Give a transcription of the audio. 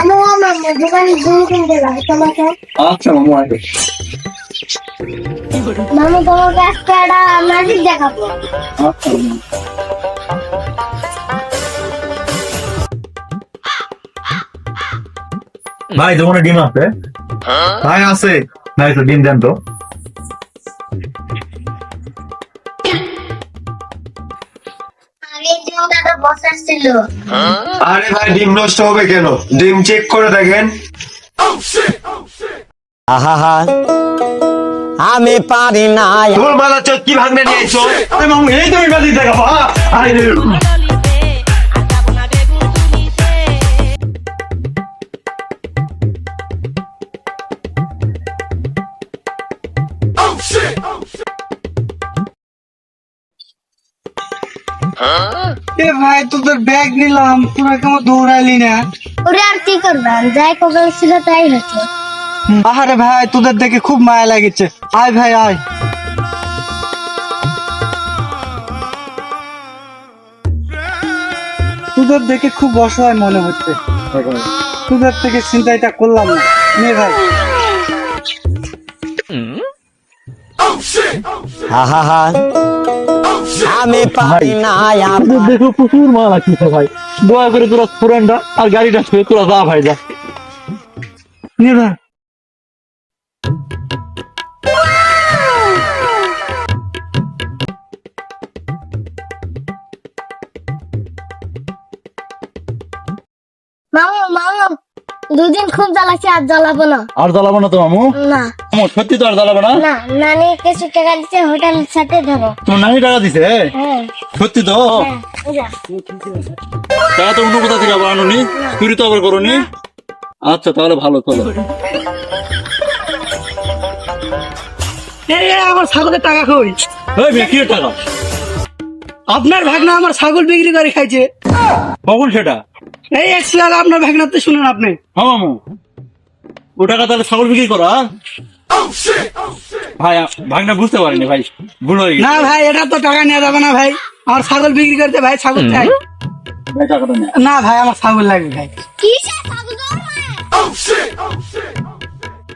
আমি আমার দোকানে ডিম কিনতে যাব তোমাকে? আচ্ছা মামু আসবে। মামু তোমাকে আজকে একটা ম্যাজিক দেখাবো। আচ্ছা ভাই দোকানে ডিম আছে? ভাই আছে। ভাই তো ডিম দেন তো। আরে ভাই ডিম নষ্ট হবে কেন? ডিম চেক করে দেখেন। আহা আমি পারি না। তোর মালা চোখ কি ভাঙবে নিয়েছো? এবং এই তুমি বাজি দেখাবো? আরে। এ ভাই তোদের ব্যাগ নিলাম তোরা কেমন দৌড়াইলি না। ওরে আর কি করবেন যাই কবে ছিল তাই হচ্ছে। আহারে ভাই তোদের দেখে খুব মায়া লাগেছে। আয় ভাই আয়। তোদের দেখে খুব অসহায় মনে হচ্ছে। তোদের থেকে চিন্তাইটা করলাম না। নে ভাই। আহা আমি পারি না তোদের দেখো প্রচুর মাল লাগছে ভাই। দয়া করে তোরা ফোরানটা আর গাড়িটা ছুঁয়ে তোরা যা ভাই যা। নে ভাই মামু মামু। দুদিন খুব জ্বালাচ্ছে আর জ্বালাবো না। আর জ্বালাবো না তো মামু? না। মামু সত্যি তো আর জ্বালাবে না? না নানি কিছু টাকা দিচ্ছে হোটেল সাথে ধরো তোমার নানি টাকা দিছে? হ্যাঁ। সত্যি তো? হ্যাঁ যা। টাকা তো অন্য কোথা থেকে আবার আনুনি চুরি তো আবার করনি আচ্ছা তাহলে ভালো চলো। আমার ছাগলের টাকা কই? কি টাকা? আপনার ভাগনা আমার ছাগল বিক্রি করে খাইছে। কখন সেটা? এই এক্সলাল আপনার ভাগনাতে শুনুন আপনি। হ্যাঁ মামু। ও টাকা তাহলে ছাগল বিক্রি করো ভাই ভাগনা বুঝতে পারিনি ভাই। ভুল হয়ে গেছে। না ভাই এটা তো টাকা নেওয়া যাবে না ভাই। আমার ছাগল বিক্রি করতে ভাই ছাগল চাই। নে। না ভাই আমার ছাগল লাগবে ভাই। কিসে থাকব